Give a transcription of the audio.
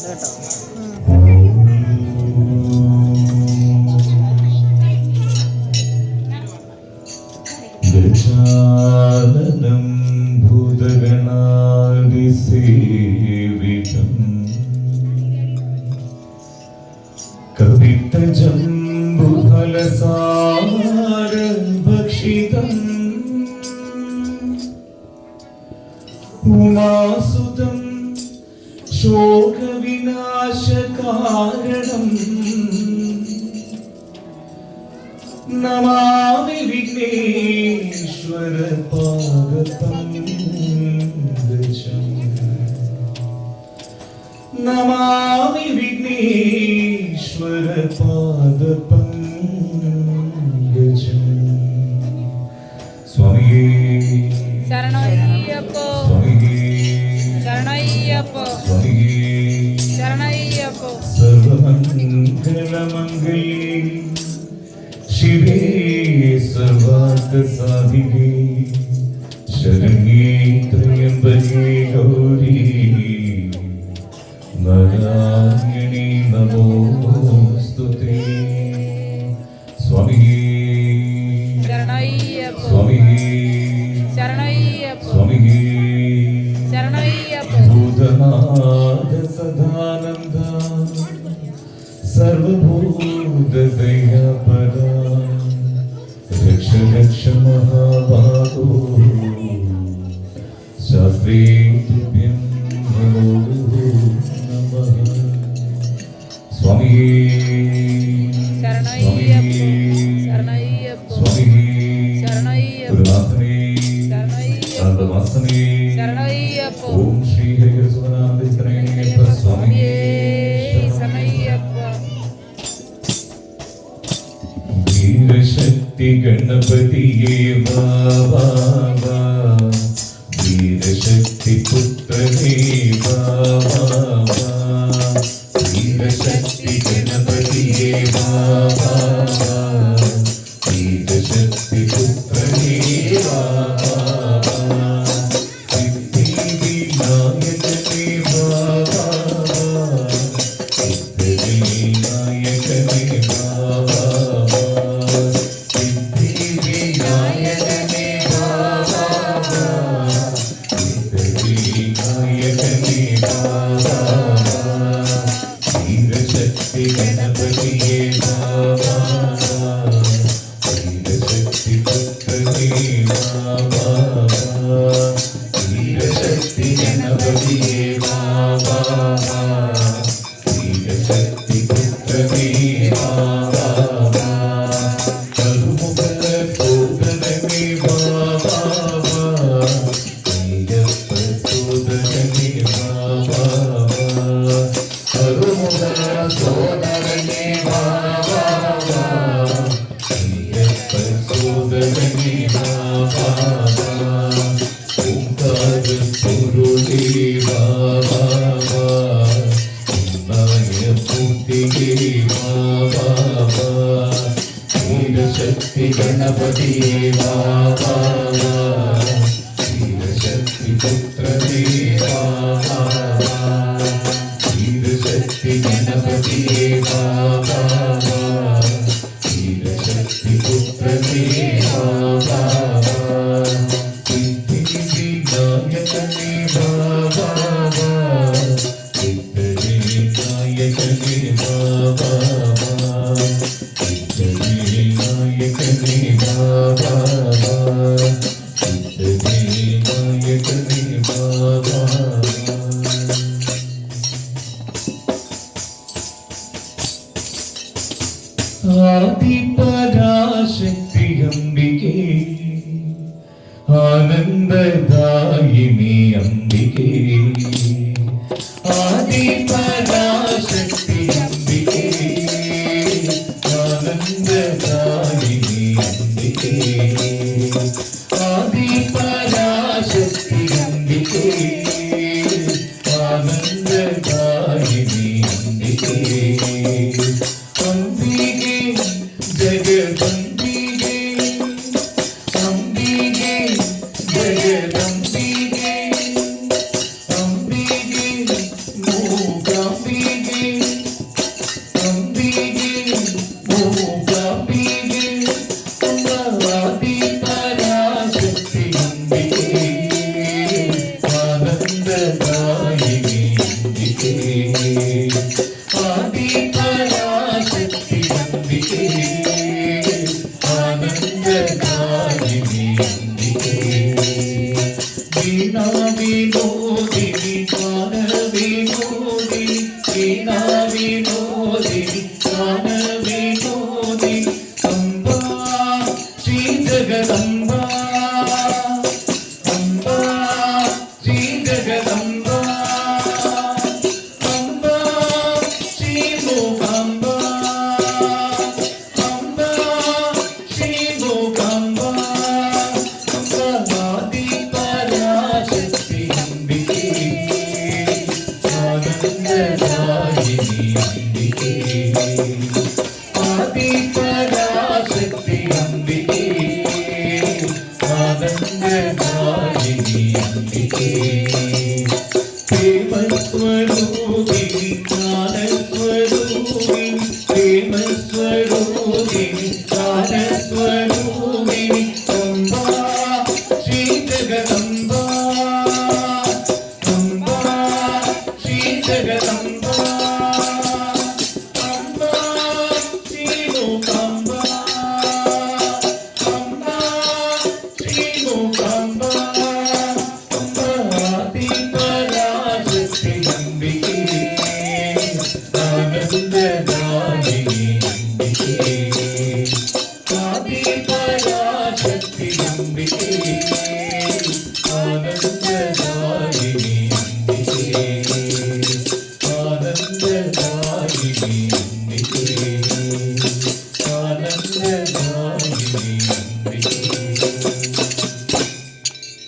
കേട്ടോ. ഗജാനനം ഭൂതഗണാതിസേവിതം കവിത്തജംബുഫലസാരഭക്ഷിതം ഉമാസുതം ശോകവിനാശകാരണം. നമാമി വിഘ്നേശ്വര പാദത്തം നമാമി വിഘ്നേശ്വര പാദത്തം സ്വാമിയേ. ശരണയ്യപ്പോ. ശരണയ്യപ്പോ. शान्तसाधिके शरण्ये त्र्यम्बके गौरी नारायणी नमोऽस्तु ते स्वामी स्वामी शरणै क्षमः सर्वेभ्यं नमो नमः स्वामी शरणय्यप्पो शरणय्यप्पो शरणय्यप्पो गणपतिये बाबा वीरशक्तिपुत्रने बाबा वीरशक्ति गणपतिये बाबा वीरशक्तिपुत्रने बाबा सिद्धिविनायकने ശക്തി ഗണപതി ശക്തി പുത്രദേവ ആദിപരാശക്തി ആനന്ദദായിനി അംബികേ. you